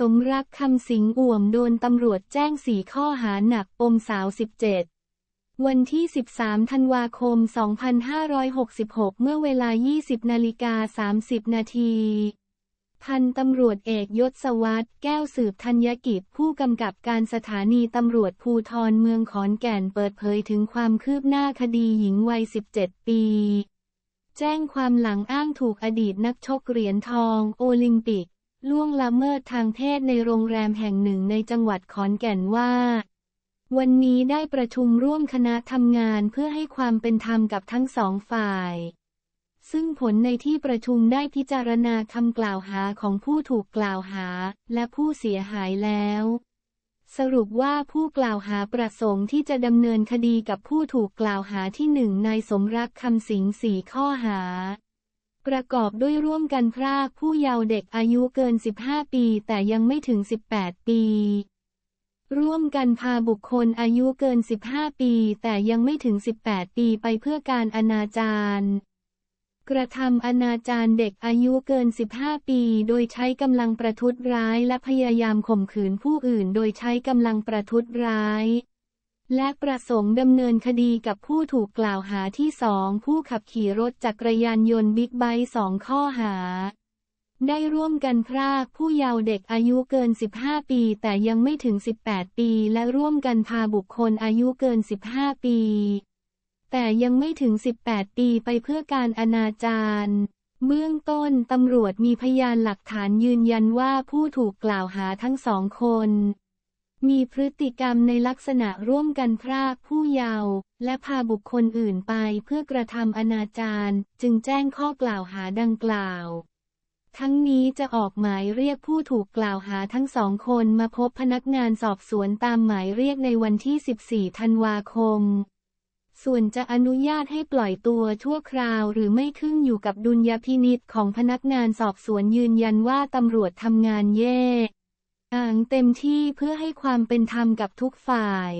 สมรักคำสิงอ่วมโดนตำรวจแจ้งสี่ข้อหาหนักปมสาว 17 วันที่ 13 ธันวาคม 2566 เมื่อเวลา 20 นาฬิกา 30 นาที พันตำรวจเอกยศวัตรแก้วสืบธัญกิจผู้กำกับการสถานีตำรวจภูทรเมืองขอนแก่นเปิดเผยถึงความคืบหน้าคดีหญิงวัย 17 ปีแจ้งความหลังอ้างถูกอดีตนักชกเหรียญทอง โอลิมปิก ล่วงละเมิดทางเพศในโรงแรมแห่งหนึ่งในจังหวัดขอนแก่นว่า วันนี้ได้ประชุมร่วมคณะทำงานเพื่อให้ความเป็นธรรมกับทั้งสองฝ่าย ซึ่งผลในที่ประชุมได้พิจารณาคำกล่าวหาของผู้ถูกกล่าวหาและผู้เสียหายแล้ว สรุปว่าผู้กล่าวหาประสงค์ที่จะดำเนินคดีกับผู้ถูกกล่าวหาที่หนึ่งนายสมรักคำสิงสี่ข้อหา ประกอบด้วยร่วมกันพรากผู้เยาว์เด็กอายุเกิน 15 ปีแต่ยังไม่ถึง 18 ปี ร่วมกันพาบุคคลอายุเกิน 15 ปีแต่ยังไม่ถึง 18 ปีไปเพื่อการอนาจารกระทำอนาจารเด็กอายุเกิน 15 ปี โดยใช้กำลังประทุษร้ายและพยายามข่มขืนผู้อื่น โดยใช้กำลังประทุษร้าย และประสงค์ดำเนินคดีกับผู้ถูกกล่าวหาที่สองผู้ขับขี่รถจักรยานยนต์บิ๊กไบค์สองข้อหา ได้ร่วมกันพรากผู้เยาว์เด็กอายุเกิน 15 ปี แต่ยังไม่ถึง 18 ปี และร่วมกันพาบุคคลอายุเกิน 15 ปี แต่ยังไม่ถึง 18 ปีไปเพื่อการอนาจารเบื้องต้นตำรวจมีพยานหลักฐานยืนยันว่าผู้ถูกกล่าวหาทั้งสองคน มีพฤติกรรมในลักษณะร่วมกันพรากผู้เยาว์และพาบุคคลอื่นไปเพื่อกระทำอนาจารจึงแจ้งข้อกล่าวหาดังกล่าว ทั้งนี้จะออกหมายเรียกผู้ถูกกล่าวหาทั้งสองคนมาพบพนักงานสอบสวนตามหมายเรียกในวันที่ 14 ธันวาคม ส่วนจะอนุญาตให้ปล่อยตัวชั่วคราวหรือไม่ขึ้นอยู่กับดุลยพินิษของพนักงานสอบสวนยืนยันว่าตำรวจทำงานเย่ อ่างเต็มที่เพื่อให้ความเป็นธรรมกับทุกฝ่าย